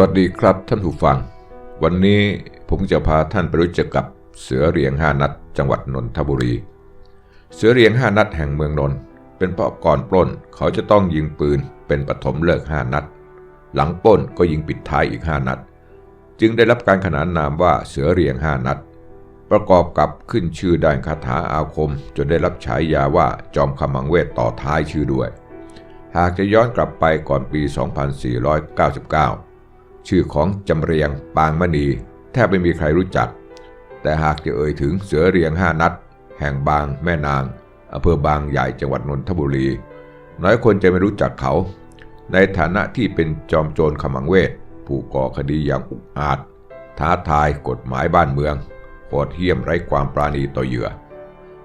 สวัสดีครับท่านผู้ฟัง วันนี้ผมจะพาท่านไปรู้จักกับเสือเรียงห้านัด จังหวัดนนทบุรี เสือเรียงห้านัดแห่งเมืองนนท์เป็นเพราะก่อนปล้นเขาจะต้องยิงปืนเป็นปฐมเลิกห้านัด หลังปล้นก็ยิงปิดท้ายอีกห้านัด จึงได้รับการขนานนามว่าเสือเรียงห้านัด ประกอบกับขึ้นชื่อด้านคาถาอาคม จนได้รับฉายาว่าจอมขมังเวทต่อท้ายชื่อด้วย หากจะย้อนกลับไปก่อนปี 2499 ชื่อของจำเรียงปางมณีแทบไม่มีใครรู้จัก แต่หากจะเอ่ยถึงเสือเรียงห้านัด แห่งบางแม่นางอำเภอบางใหญ่จังหวัดนนทบุรี น้อยคนจะไม่รู้จักเขา ในฐานะที่เป็นจอมโจรขมังเวทผู้ก่อคดีอย่างอุกอาจ ท้าทายกฎหมายบ้านเมืองโหดเหี้ยมไร้ความปราณีต่อเหยื่อ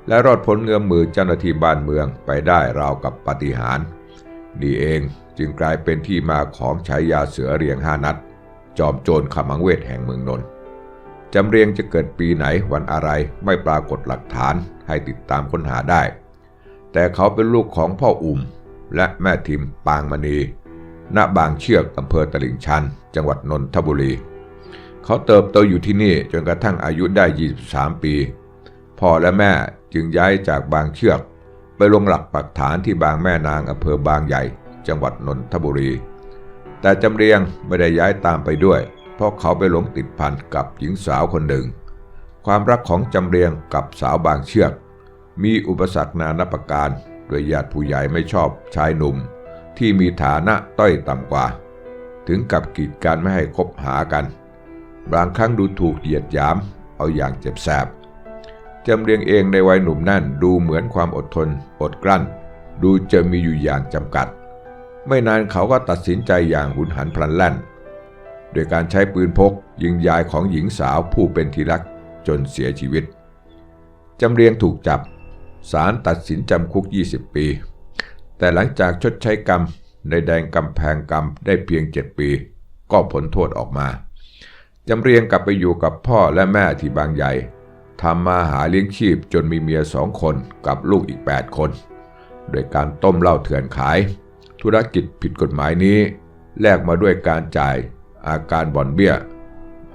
และรอดพ้นเงื้อมมือเจ้าหน้าที่บ้านเมืองไปได้ราวกับปาฏิหาริย์นี่เองจึงกลายเป็นที่มาของฉายาเสือเรียงห้านัด จอมโจรขมังเวทแห่งเมืองนนท์จำเรียงจะเกิดปีไหนวันอะไรไม่ปรากฏหลักฐานให้ติดตามค้นหาได้ แต่เขาเป็นลูกของพ่ออุ่มและแม่ทิมปางมณี ณ บางเชือกอำเภอตลิ่งชัน จังหวัดนนทบุรี เขาเติบโตอยู่ที่นี่จนกระทั่งอายุได้ 23 ปี พ่อและแม่จึงย้ายจากบางเชือก ไปลงหลักปักฐานที่บางแม่นางอำเภอบางใหญ่ จังหวัดนนทบุรี แต่จำเรียงไม่ได้ย้ายตามไปด้วย เพราะเขาไปหลงติดพันกับหญิงสาวคนหนึ่ง ความรักของจำเรียงกับสาวบางเชือก มีอุปสรรคนานาประการ โดยญาติผู้ใหญ่ไม่ชอบชายหนุ่ม ที่มีฐานะต้อยต่ำกว่า ถึงกับกีดกันไม่ให้คบหากัน บางครั้งดูถูกเหยียดหยาม เอาอย่างเจ็บแสบจำเรียงเองในวัยหนุ่มนั่นดูเหมือนความอดทนอดกลั้น ดูจะมีอยู่อย่างจำกัด ไม่นานเขาก็ตัดสินใจอย่างหุนหันพลันแล่นโดยการใช้ปืนพกยิงยายของหญิงสาวผู้เป็นที่รักจนเสียชีวิต จำเรียงถูกจับศาลตัดสินจำคุก 20 ปี แต่หลังจากชดใช้กรรมในแดงกำแพงกรรมได้เพียง 7 ปี ก็ผลโทษออกมา จำเรียงกลับไปอยู่กับพ่อและแม่ที่บางใหญ่ทำมาหาเลี้ยงชีพจนมีเมียสองคนกับลูกอีก 8 คน โดยการต้มเหล้าเถื่อนขาย ธุรกิจผิดกฎหมายนี้ แลกมาด้วยการจ่ายอาการบ่อนเบี้ย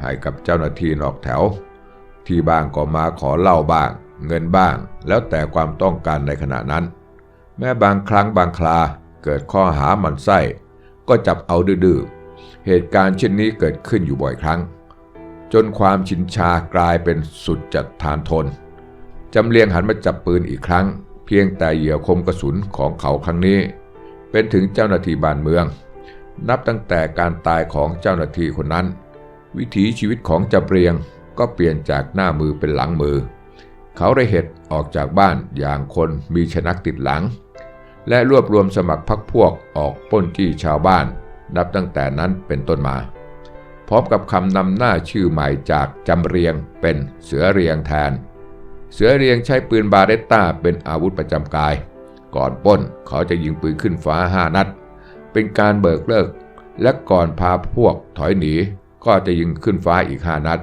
ให้กับเจ้าหน้าที่นอกแถว ที่บ้างก็มาขอเหล้าบ้าง เงินบ้าง แล้วแต่ความต้องการในขณะนั้น แม้บางครั้งบางคราเกิดข้อหาหมันไส้ ก็จับเอาดื้อเหตุการณ์เช่นนี้เกิดขึ้นอยู่บ่อยครั้ง จนความชินชากลายเป็นสุดจัดทานทนจำเลียงหันมาจับปืนอีกครั้ง เพียงแต่เหยื่อคมกระสุนของเขาครั้งนี้ เป็นถึงเจ้าหน้าที่บ้านเมือง นับตั้งแต่การตายของเจ้าหน้าที่คนนั้น วิถีชีวิตของจำเรียงก็เปลี่ยนจากหน้ามือเป็นหลังมือ เขาได้เหตุออกจากบ้านอย่างคนมีชนักติดหลัง และรวบรวมสมัครพรรคพวกออกปล้นจี้ชาวบ้าน นับตั้งแต่นั้นเป็นต้นมา พร้อมกับคำนำหน้าชื่อใหม่จากจำเรียงเป็นเสือเรียงแทน เสือเรียงใช้ปืนบาเรตต้าเป็นอาวุธประจำกาย ก่อนปล้นเขาจะยิงปืนขึ้นฟ้าห้านัด เป็นการเบิกเลิก และก่อนพาพวกถอยหนี ก็จะยิงขึ้นฟ้าอีกห้านัด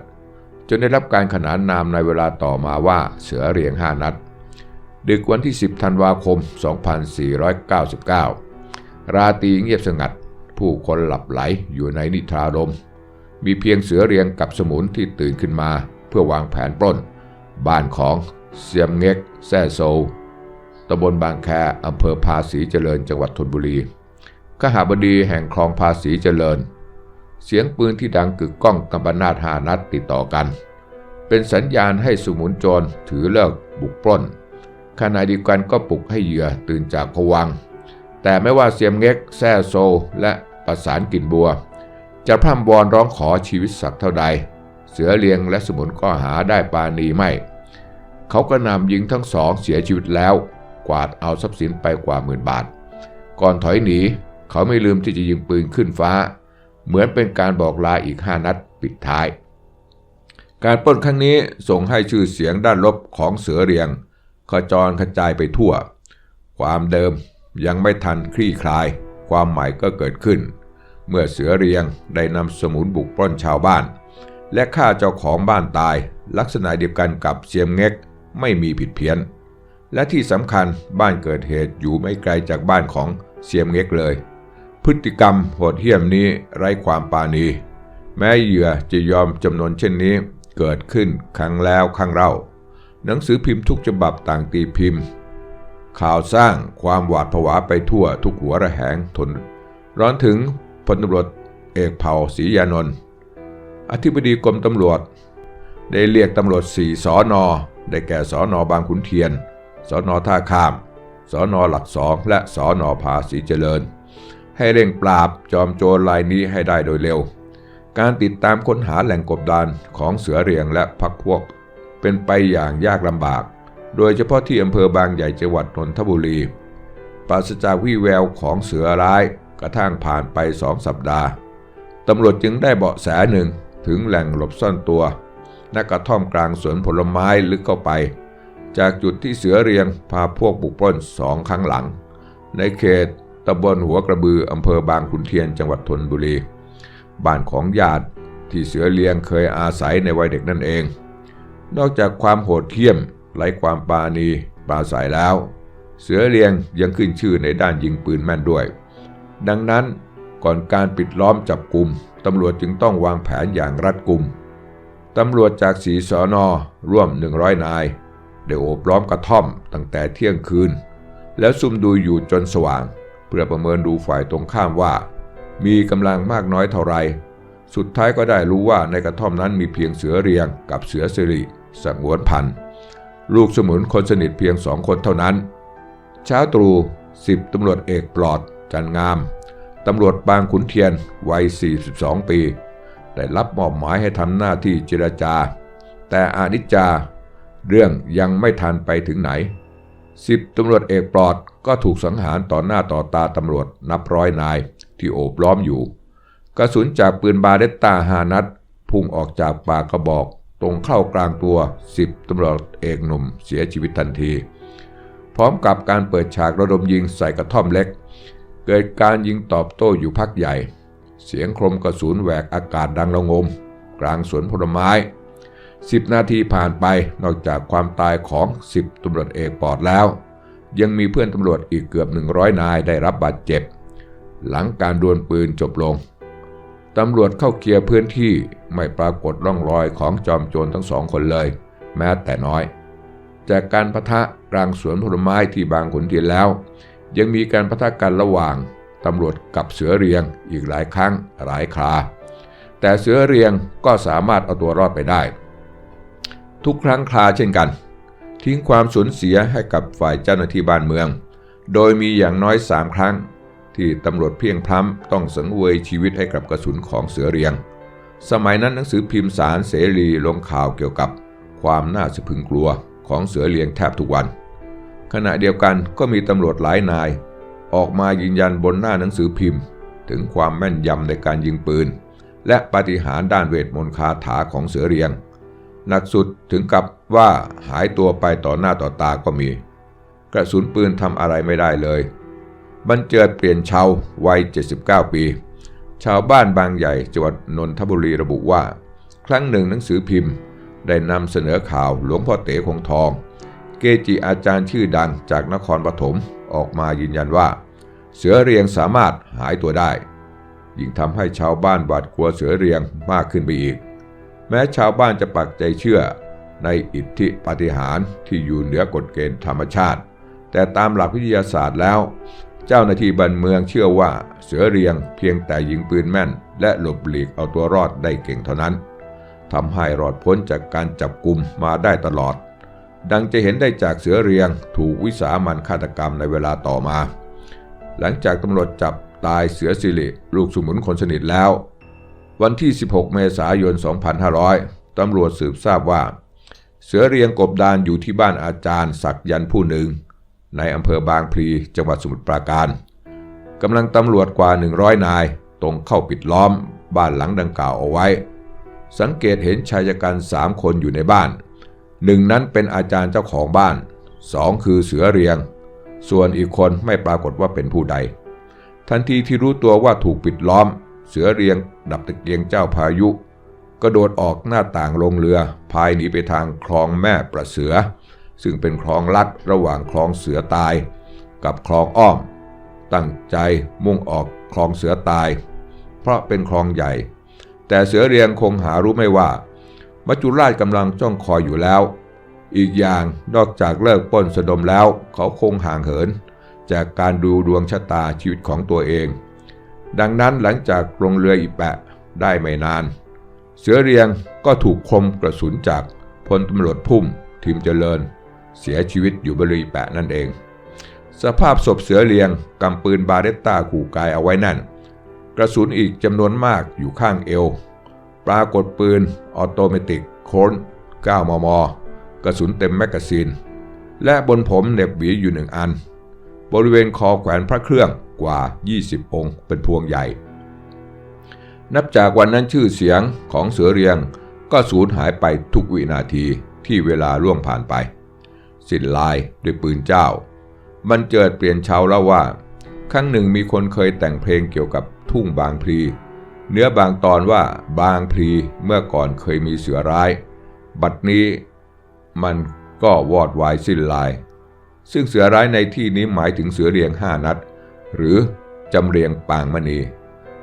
จนได้รับการขนานนามในเวลาต่อมาว่าเสือเรียงห้านัด ดึกวันที่ 10 ธันวาคม 2499 ราตรีเงียบสงัด ผู้คนหลับไหลอยู่ในนิทรารม มีเพียงเสือเรียงกับสมุนที่ตื่นขึ้นมา เพื่อวางแผนปล้น บ้านของเซียมเง็กแซ่โซ ตำบลบางแคอำเภอภาษีเจริญจังหวัดธนบุรีขหาบดีแห่งคลองภาษีเจริญ เสียงปืนที่ดังกึกก้องกำปนาทหานัดติดต่อกัน เป็นสัญญาณให้สมุนโจรถือเลิกบุกปล้นขณะเดียวกันก็ปลุกให้เหยื่อตื่นจากผวัง แต่ไม่ว่าเสียมเง็กแซ่โซและประสานกลิ่นบัว จะพร่ำวอนร้องขอชีวิตสักเท่าใด เสือเลียงและสมุนก็หาได้ปาณีไม่ เขาก็นำยิงทั้งสองเสียชีวิตแล้ว กวาดเอาทรัพย์สินไปกว่าหมื่นบาท ก่อนถอยหนี เขาไม่ลืมที่จะยิงปืนขึ้นฟ้า เหมือนเป็นการบอกลาอีกห้านัดปิดท้าย การปล้นครั้งนี้ส่งให้ชื่อเสียงด้านลบของเสือเรียงขจรกระจายไปทั่ว ความเดิมยังไม่ทันคลี่คลาย ความใหม่ก็เกิดขึ้น เมื่อเสือเรียงได้นำสมุนบุกปล้นชาวบ้าน และฆ่าเจ้าของบ้านตาย ลักษณะเดียวกันกับเสียมเง็กไม่มีผิดเพี้ยน และที่สำคัญบ้านเกิดเหตุอยู่ไม่ไกลจากบ้านของเสียมเง็กเลย พฤติกรรมโหดเหี้ยมนี้ไร้ความปราณี แม้เหยื่อจะยอมจำนวนเช่นนี้เกิดขึ้นครั้งแล้วครั้งเล่า หนังสือพิมพ์ทุกฉบับต่างตีพิมพ์ ข่าวสร้างความหวาดผวาไปทั่วทุกหัวระแหงทน ร้อนถึงพลตำรวจเอกเผ่าศรียานนท์อธิบดีกรมตำรวจ ได้เรียกตำรวจสี่สอนอได้แก่สอนอบางขุนเทียน สอนอท่าข้าม สอนอหลักสองและสอนอภาษีเจริญ ให้เร่งปราบจอมโจรรายนี้ให้ได้โดยเร็ว การติดตามค้นหาแหล่งกบดานของเสือเรียงและพักพวก เป็นไปอย่างยากลำบาก โดยเฉพาะที่อำเภอบางใหญ่จังหวัดนนทบุรี ปราศจากวี่แววของเสือร้ายกระทั่งผ่านไปสองสัปดาห์ตำรวจจึงได้เบาะแสหนึ่งถึงแหล่งหลบซ่อนตัวณกระท่อมกลางสวนผลไม้ลึกเข้าไป จากจุดที่เสือเรียงพาพวกบุกปล้นสองครั้งหลัง ในเขตตำบลหัวกระบืออำเภอบางขุนเทียนจังหวัดธนบุรี บ้านของญาติที่เสือเลียงเคยอาศัยในวัยเด็กนั่นเอง นอกจากความโหดเหี้ยมไร้ความปราณีปราศัยแล้ว เสือเลียงยังขึ้นชื่อในด้านยิงปืนแม่นด้วย ดังนั้นก่อนการปิดล้อมจับกลุ่มตำรวจจึงต้องวางแผนอย่างรัดกุมตำรวจจากสีสอนอร่วม 100 นาย ได้โอบล้อมกระท่อมตั้งแต่เที่ยงคืน แล้วซุ่มดูอยู่จนสว่าง เพื่อประเมินดูฝ่ายตรงข้ามว่า มีกำลังมากน้อยเท่าไร สุดท้ายก็ได้รู้ว่าในกระท่อมนั้นมีเพียงเสือเรียงกับเสือสิริสงวนพันธุ์ลูกสมุนคนสนิทเพียงสองคนเท่านั้น เช้าตรู่สิบตำรวจเอกปลอด จันงาม ตำรวจบางขุนเทียนวัย 42 ปี ได้รับมอบหมายให้ทำหน้าที่เจรจา แต่อานิจจา เรื่องยังไม่ทันไปถึงไหนสิบตำรวจเอกปลอดก็ถูกสังหารต่อหน้าต่อตาตำรวจนับร้อยนายที่โอบล้อมอยู่ กระสุนจากปืนบาเรตตาหานัดพุ่งออกจากปากกระบอก ตรงเข้ากลางตัวสิบตำรวจเอกหนุ่มเสียชีวิตทันที พร้อมกับการเปิดฉากระดมยิงใส่กระท่อมเล็ก เกิดการยิงตอบโต้อยู่พักใหญ่ เสียงโครมกระสุนแหวกอากาศดังระงม กลางสวนผลไม้ สิบนาทีผ่านไปนอกจากความตายของสิบตำรวจเอกปอดแล้ว ยังมีเพื่อนตำรวจอีกเกือบ 100 นายได้รับบาดเจ็บ หลังการดวลปืนจบลงตำรวจเข้าเคลียร์พื้นที่ไม่ปรากฏร่องรอยของจอมโจรทั้งสองคนเลย แม้แต่น้อย จากการประทะกลางสวนผลไม้ที่บางขุนเทียนแล้ว ยังมีการประทะกันระหว่างตำรวจกับเสือเรียงอีกหลายครั้งหลายครา แต่เสือเรียงก็สามารถเอาตัวรอดไปได้ ทุกครั้งคราเช่นกัน ทิ้งความสูญเสียให้กับฝ่ายเจ้าหน้าที่บ้านเมือง โดยมีอย่างน้อยสามครั้ง ที่ตำรวจเพียงพล้ำต้องสังเวยชีวิตให้กับกระสุนของเสือเรียง สมัยนั้นหนังสือพิมพ์สารเสรีลงข่าวเกี่ยวกับ ความน่าสะพึงกลัวของเสือเรียงแทบทุกวัน ขณะเดียวกันก็มีตำรวจหลายนาย ออกมายืนยันบนหน้าหนังสือพิมพ์ ถึงความแม่นยำในการยิงปืน และปฏิหารด้านเวทมนต์คาถาของเสือเรียง หนักสุดถึงกับว่าหายตัวไปต่อหน้าต่อตาก็มี กระสุนปืนทำอะไรไม่ได้เลย บรรเจิดเปลี่ยนชาววัย 79 ปี ชาวบ้านบางใหญ่จังหวัดนนทบุรีระบุว่า ครั้งหนึ่งหนังสือพิมพ์ ได้นำเสนอข่าวหลวงพ่อเต๋คงทอง เกจิอาจารย์ชื่อดังจากนครปฐมออกมายืนยันว่า เสือเรียงสามารถหายตัวได้ยิ่งทำให้ชาวบ้านหวาดกลัวเสือเรียงมากขึ้นไปอีก แม้ชาวบ้านจะปักใจเชื่อในอิทธิปาฏิหาริย์ที่อยู่เหนือกฎเกณฑ์ธรรมชาติ แต่ตามหลักวิทยาศาสตร์แล้ว เจ้าหน้าที่บันเมืองเชื่อว่าเสือเรียงเพียงแต่ยิงปืนแม่น และหลบหลีกเอาตัวรอดได้เก่งเท่านั้นทำให้รอดพ้นจากการจับกลุ่มมาได้ตลอด ดังจะเห็นได้จากเสือเรียงถูกวิสามันฆาตกรรมในเวลาต่อมา หลังจากตำรวจจับตายเสือสิริลูกสมุนคนสนิทแล้ว วันที่ 16 เมษายน 2500 ตำรวจสืบทราบว่า เสือเรียงกบดานอยู่ที่บ้านอาจารย์ศักยันต์ผู้หนึ่ง ในอำเภอบางพลีจังหวัดสมุทรปราการกำลังตำรวจกว่า 100 นาย ตรงเข้าปิดล้อม บ้านหลังดังกล่าวเอาไว้ สังเกตเห็นชายกันสามคนอยู่ในบ้านหนึ่งนั้นเป็นอาจารย์เจ้าของบ้านสองคือเสือเรียง ส่วนอีกคนไม่ปรากฏว่าเป็นผู้ใด ทันทีที่รู้ตัวว่าถูกปิดล้อม เสือเรียง ดับตะเกียงเจ้าพายุ กระโดดออกหน้าต่างลงเรือ พายหนีไปทางคลองแม่ประเสือ ซึ่งเป็นคลองลัดระหว่างคลองเสือตาย กับคลองอ้อม ตั้งใจมุ่งออกคลองเสือตาย เพราะเป็นคลองใหญ่ แต่เสือเรียงคงหารู้ไม่ว่า มัจจุราชกำลังจ้องคอยอยู่แล้ว อีกอย่างนอกจากเลิกป้นสะดมแล้วเขาคงห่างเหิน จากการดูดวงชะตาชีวิตของตัวเอง ดังนั้นหลังจากลงเรืออีแปะได้ไม่นาน เสือเรียงก็ถูกคมกระสุนจากพลตำรวจพุ่มทีมเจริญ เสียชีวิตอยู่บริเวณแปะนั่นเอง สภาพศพเสือเรียงกำปืนบาเรตตาขู่กายเอาไว้นั่น กระสุนอีกจำนวนมากอยู่ข้างเอว ปรากฏปืนออโตเมติกโคน9 มม กระสุนเต็มแมกกาซีน และบนผมเน็บหวีอยู่หนึ่งอัน บริเวณคอแขวนพระเครื่องกว่า 20 องค์ เป็นพวงใหญ่ นับจากวันนั้นชื่อเสียงของเสือเรียงก็สูญหายไปทุกวินาทีที่เวลาล่วงผ่านไป สิ้นลายด้วยปืนเจ้า มันเจิดเปลี่ยนชาวเล่าว่า ครั้งหนึ่งมีคนเคยแต่งเพลงเกี่ยวกับทุ่งบางพลี เนื้อบางตอนว่าบางพลีเมื่อก่อนเคยมีเสือร้าย บัดนี้มันก็วอดวายสิ้นลาย ซึ่งเสือร้ายในที่นี้หมายถึงเสือเรียงห้านัด หรือจำเรียงปางมณี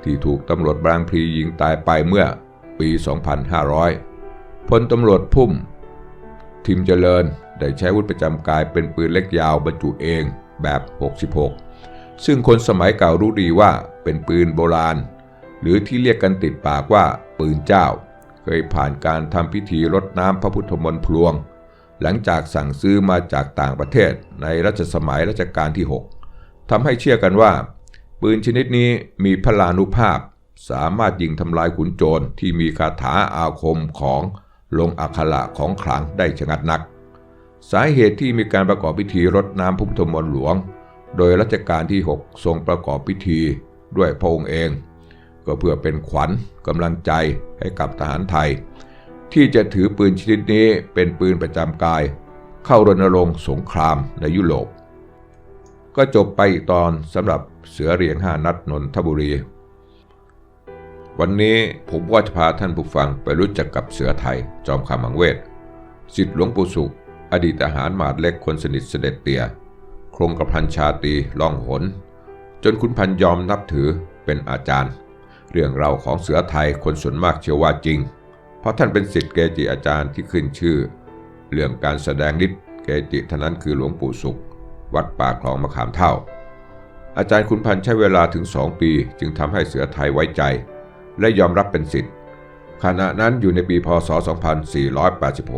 ที่ถูกตำรวจบางพลียิงตายไปเมื่อปี 2500 พลตำรวจพุ่ม ทิมเจริญได้ใช้วุธประจำกายเป็นปืนเล็กยาวบรรจุเองแบบ 66 ซึ่งคนสมัยเก่ารู้ดีว่าเป็นปืนโบราณ หรือที่เรียกกันติดปากว่าปืนเจ้า เคยผ่านการทำพิธีรดน้ำพระพุทธมนต์พลวง หลังจากสั่งซื้อมาจากต่างประเทศในรัชสมัยรัชกาลที่ 6ทำให้เชื่อกันว่า ปืนชนิดนี้มีพลานุภาพ สามารถยิงทำลายขุนโจรที่มีคาถาอาคมของลงอักขระของขลังได้ชะงัดนัก สาเหตุที่มีการประกอบพิธีรดน้ำพระพุทธมนต์หลวง โดยรัชกาลที่ 6 ทรงประกอบพิธีด้วยพระองค์เอง ก็เพื่อเป็นขวัญกำลังใจให้กับทหารไทย ที่จะถือปืนชนิดนี้เป็นปืนประจำกาย เข้ารณรงค์สงครามในยุโรป ก็จบไปอีกตอนสำหรับเสือเรียงห้านัดนนทบุรี วันนี้ผมก็จะพาท่านผู้ฟังไปรู้จักกับเสือไทย จอมคำมังเวทสิทธิหลวงปู่สุข อดีตทหารหมาดเล็กคนสนิทเสด็จเตียโครงกระพันชาตีล่องหน จนคุณพันยอมนับถือเป็นอาจารย์ เรื่องราวของเสือไทยคนส่วนมากเชื่อว่าจริง เพราะท่านเป็นศิษย์เกจิอาจารย์ที่ขึ้นชื่อ เรื่องการแสดงฤทธิ์เกจิท่านั้นคือหลวงปู่สุข วัดป่าคลองมะขามเท่า อาจารย์คุณพันธ์ใช้เวลาถึงสองปี จึงทำให้เสือไทยไว้ใจ และยอมรับเป็นศิษย์ขณะนั้นอยู่ในปีพศ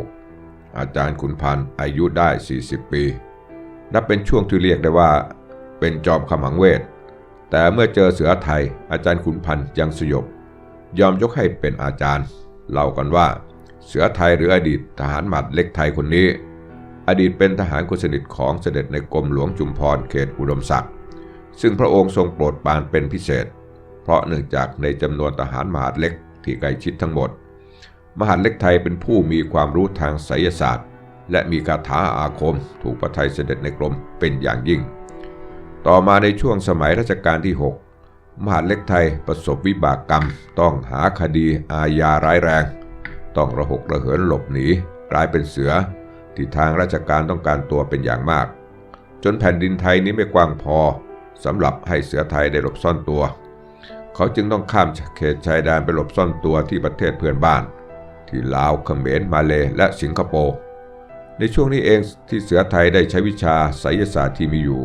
2486 อาจารย์คุณพันธ์อายุได้ 40 ปี นับเป็นช่วงที่เรียกได้ว่า เป็นจอมขมังเวท แต่เมื่อเจอเสือไทย อาจารย์คุณพันธ์ยังสยบ ยอมยกให้เป็นอาจารย์ เล่ากันว่า เสือไทยหรืออดีตทหารหมัดเล็กไทยคนนี้ อดีตเป็นทหารคนสนิทของเสด็จในกรมหลวงจุมพรเขตอุดมศักดิ์ซึ่งพระองค์ทรงโปรดปรานเป็นพิเศษ เพราะเนื่องจากในจำนวนทหารมหาดเล็กที่ใกล้ชิดทั้งหมด มหาดเล็กไทยเป็นผู้มีความรู้ทางไสยศาสตร์ และมีคาถาอาคม ถูกประทัยเสด็จในกรมเป็นอย่างยิ่ง ต่อมาในช่วงสมัยรัชกาลที่ 6 มหาเล็กไทยประสบวิบากกรรมต้องหาคดีอาญาร้ายแรง ต้องระหกระเหินหลบหนีกลายเป็นเสือ ที่ทางราชการต้องการตัวเป็นอย่างมาก จนแผ่นดินไทยนี้ไม่กว้างพอสำหรับให้เสือไทยได้หลบซ่อนตัว เขาจึงต้องข้ามเขตชายแดนไปหลบซ่อนตัวที่ประเทศเพื่อนบ้าน ที่ลาวเขมรมาเลและสิงคโปร์ในช่วงนี้เองที่เสือไทยได้ใช้วิชาไสยศาสตร์ที่มีอยู่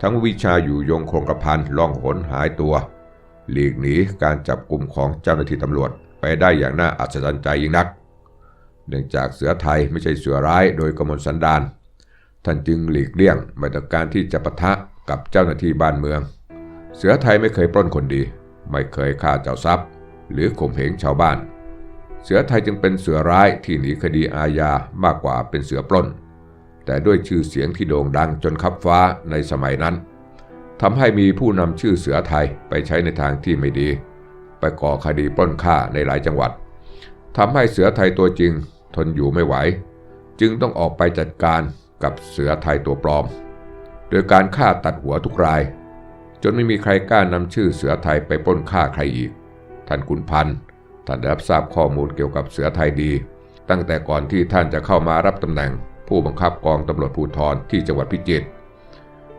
ทั้งวิชาอยู่ยงคงกระพันล่องหนหายตัว หลีกหนีการจับกลุ่มของเจ้าหน้าที่ตำรวจไปได้อย่างน่าอัศจรรย์ใจยิ่งนัก เนื่องจากเสือไทยไม่ใช่เสือร้ายโดยกมลสันดานท่านจึงหลีกเลี่ยงมาตรการที่จะปะทะกับเจ้าหน้าที่บ้านเมือง เสือไทยไม่เคยปล้นคนดี ไม่เคยฆ่าเจ้าทรัพย์ หรือข่มเหงชาวบ้าน เสือไทยจึงเป็นเสือร้ายที่หนีคดีอาญามากกว่าเป็นเสือปล้น แต่ด้วยชื่อเสียงที่โด่งดังจนคับฟ้าในสมัยนั้นทำให้มีผู้นำชื่อเสือไทยไปใช้ในทางที่ไม่ดี ไปก่อคดีปล้นฆ่าในหลายจังหวัดทำให้เสือไทยตัวจริงทนอยู่ไม่ไหว จึงต้องออกไปจัดการกับเสือไทยตัวปลอม โดยการฆ่าตัดหัวทุกราย จนไม่มีใครกล้านำชื่อเสือไทยไปปล้นฆ่าใครอีก ท่านขุนพันธ์ท่านได้รับทราบข้อมูลเกี่ยวกับเสือไทยดี ตั้งแต่ก่อนที่ท่านจะเข้ามารับตำแหน่ง ผู้บังคับกองตำรวจภูธรที่จังหวัดพิจิตร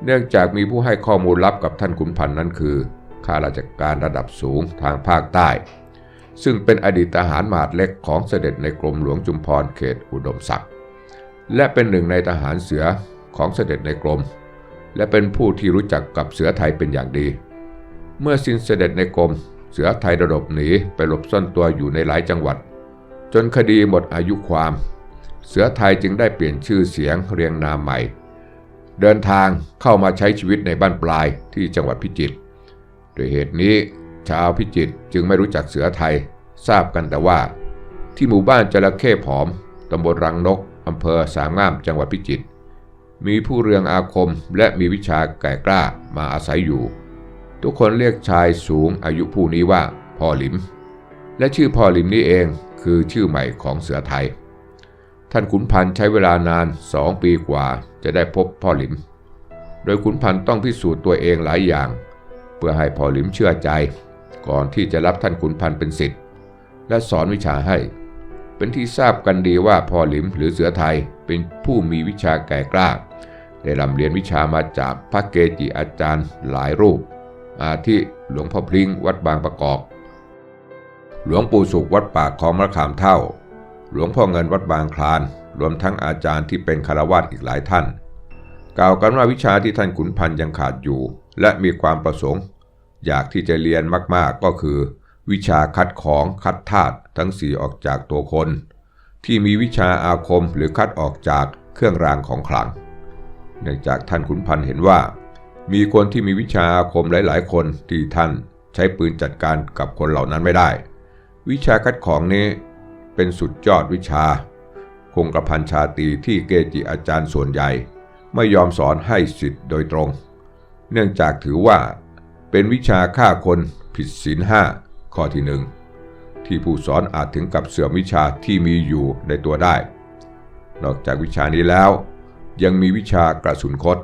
เนื่องจากมีผู้ให้ข้อมูลลับกับท่านขุนพันธ์นั้นคือข้าราชการระดับสูงทางภาคใต้ ซึ่งเป็นอดีตทหารมหาดเล็กของเสด็จในกรมหลวงจุมพรเขตอุดมศักดิ์และเป็นหนึ่งในทหารเสือของเสด็จในกรม และเป็นผู้ที่รู้จักกับเสือไทยเป็นอย่างดี เมื่อสิ้นเสด็จในกรม เสือไทยระดบหนีไปหลบซ่อนตัวอยู่ในหลายจังหวัด จนคดีหมดอายุความ เสือไทยจึงได้เปลี่ยนชื่อเสียงเรียงนามใหม่ เดินทางเข้ามาใช้ชีวิตในบ้านปลายที่จังหวัดพิจิตรโดยเหตุนี้ชาวพิจิตรจึงไม่รู้จักเสือไทยทราบกันแต่ว่า ที่หมู่บ้านจระเข้ผอมตำบลรังนกอำเภอสามงามจังหวัดพิจิตรมีผู้เรืองอาคมและมีวิชาแก่กล้ามาอาศัยอยู่ ทุกคนเรียกชายสูงอายุผู้นี้ว่าพ่อหลิม และชื่อพ่อหลิมนี้เองคือชื่อใหม่ของเสือไทย ท่านขุนพันธ์ใช้เวลานานสองปีกว่าจะได้พบพ่อหลิม โดยขุนพันธ์ต้องพิสูจน์ตัวเองหลายอย่าง เพื่อให้พ่อหลิมเชื่อใจ ก่อนที่จะรับท่านขุนพันธ์เป็นศิษย์และสอนวิชาให้ เป็นที่ทราบกันดีว่าพ่อหลิมหรือเสือไทยเป็นผู้มีวิชาแก่กล้า ได้รำเรียนวิชามาจากพระเกจิอาจารย์หลายรูป อาทิหลวงพ่อพลิงวัดบางประกอบ หลวงปู่สุขวัดป่าคลองมะขามเท่า หลวงพ่อเงินวัดบางคลาน รวมทั้งอาจารย์ที่เป็นคารวาสอีกหลายท่าน กล่าวกันว่าวิชาที่ท่านขุนพันธ์ยังขาดอยู่ และมีความประสงค์ อยากที่จะเรียนมากๆก็คือ วิชาคัดของคัดธาตุทั้งสี่ออกจากตัวคน ที่มีวิชาอาคมหรือคัดออกจากเครื่องรางของขลัง เนื่องจากท่านขุนพันธ์เห็นว่า มีคนที่มีวิชาอาคมหลาย ๆ คนที่ท่านใช้ปืนจัดการกับคนเหล่านั้นไม่ได้ วิชาคัดของนี้ เป็นสุดยอดวิชา คงกระพันชาตรีที่เกจิอาจารย์ส่วนใหญ่ ไม่ยอมสอนให้สิทธิ์โดยตรง เนื่องจากถือว่า เป็นวิชาฆ่าคนผิดศีลห้าข้อที่หนึ่งที่ผู้สอนอาจถึงกับเสื่อมวิชาที่มีอยู่ในตัวได้ นอกจากวิชานี้แล้ว ยังมีวิชากระสุนคด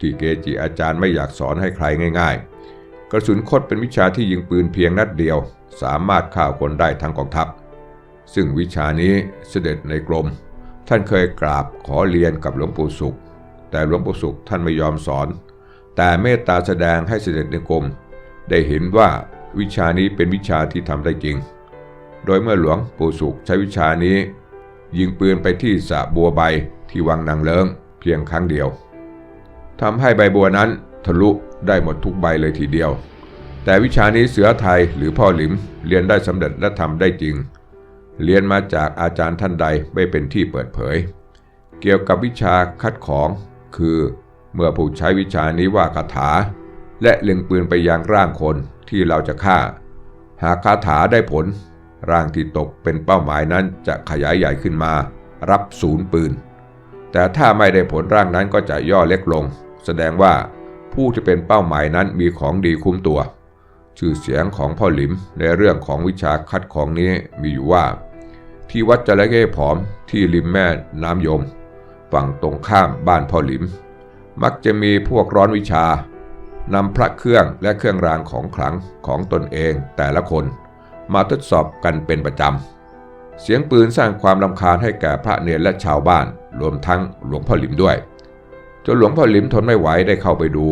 ที่เกจิอาจารย์ไม่อยากสอนให้ใครง่าย ๆ กระสุนคดเป็นวิชาที่ยิงปืนเพียงนัดเดียว สามารถฆ่าคนได้ทั้งกองทัพ ซึ่งวิชานี้เสด็จในกรม ท่านเคยกราบขอเรียนกับหลวงปู่สุข แต่หลวงปู่สุขท่านไม่ยอมสอน แต่เมตตาแสดงให้เสด็จในกรม ได้เห็นว่าวิชานี้เป็นวิชาที่ทำได้จริง โดยเมื่อหลวงปู่สุขใช้วิชานี้ ยิงปืนไปที่สะบัวใบที่วังนางเลิงเพียงครั้งเดียวทำให้ใบบัวนั้นทะลุได้หมดทุกใบเลยทีเดียว แต่วิชานี้เสือไทยหรือพ่อหลิมเรียนได้สำเร็จและทำได้จริง เรียนมาจากอาจารย์ท่านใดไม่เป็นที่เปิดเผย เกี่ยวกับวิชาคัดของ คือเมื่อผู้ใช้วิชานี้ว่าคาถา และเล็งปืนไปยังร่างคนที่เราจะฆ่า หากคาถาได้ผล ร่างที่ตกเป็นเป้าหมายนั้นจะขยายใหญ่ขึ้นมา รับศูนย์ปืน แต่ถ้าไม่ได้ผลร่างนั้นก็จะย่อเล็กลง แสดงว่าผู้ที่เป็นเป้าหมายนั้นมีของดีคุ้มตัว ชื่อเสียงของพ่อหลิมในเรื่องของวิชาคัดของนี้มีอยู่ว่า ที่วัดจระเข้ผอมที่ริมแม่น้ำยม ฝั่งตรงข้ามบ้านพ่อหลิม มักจะมีพวกร้อนวิชานำพระเครื่องและเครื่องรางของขลังของตนเองแต่ละคน มาทดสอบกันเป็นประจำ เสียงปืนสร้างความลำคาญให้แก่พระเนรและชาวบ้าน รวมทั้งหลวงพ่อหลิมด้วย จนหลวงพ่อหลิมทนไม่ไหวได้เข้าไปดู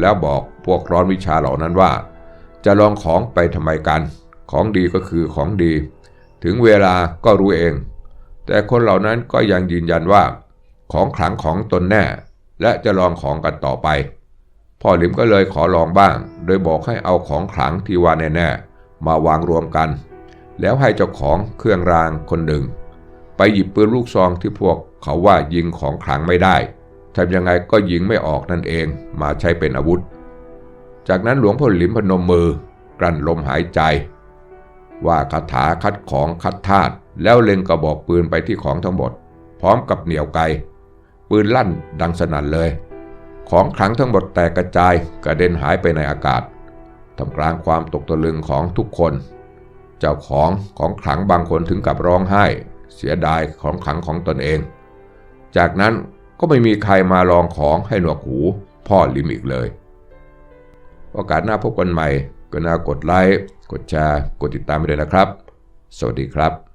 แล้วบอกพวกร้อนวิชาเหล่านั้นว่า จะลองของไปทำไมกัน ของดีก็คือของดี ถึงเวลาก็รู้เอง แต่คนเหล่านั้นก็ยังยืนยันว่า ของขลังของตนแน่ และจะลองของกันต่อไป พ่อหลิมก็เลยขอลองบ้าง โดยบอกให้เอาของขลังที่ว่าแน่ๆมาวางรวมกัน แล้วให้เจ้าของเครื่องรางคนหนึ่ง ไปหยิบปืนลูกซองที่พวกเขาว่ายิงของขลังไม่ได้ทำยังไงก็ยิงไม่ออกนั่นเองมาใช้เป็นอาวุธ จากนั้นหลวงพ่อหลิมพนมมือกลั้นลมหายใจ ว่าคาถาคัดของคัดธาตุแล้วเล็งกระบอกปืนไปที่ของทั้งหมด พร้อมกับเหนี่ยวไกปืนลั่นดังสนั่นเลย ของขลังทั้งหมดแตกกระจายกระเด็นหายไปในอากาศทำกลางความตกตะลึงของทุกคน เจ้าของของขลังบางคนถึงกับร้องไห้ เสียดายของขลังของตนเอง จากนั้นก็ไม่มีใครมาลองของให้หนวกหูพ่อลิมอีกเลย โอกาสหน้าพบกันใหม่ ก็น่ากดไลค์ กดแชร์ กดติดตามไปเลยนะครับ สวัสดีครับ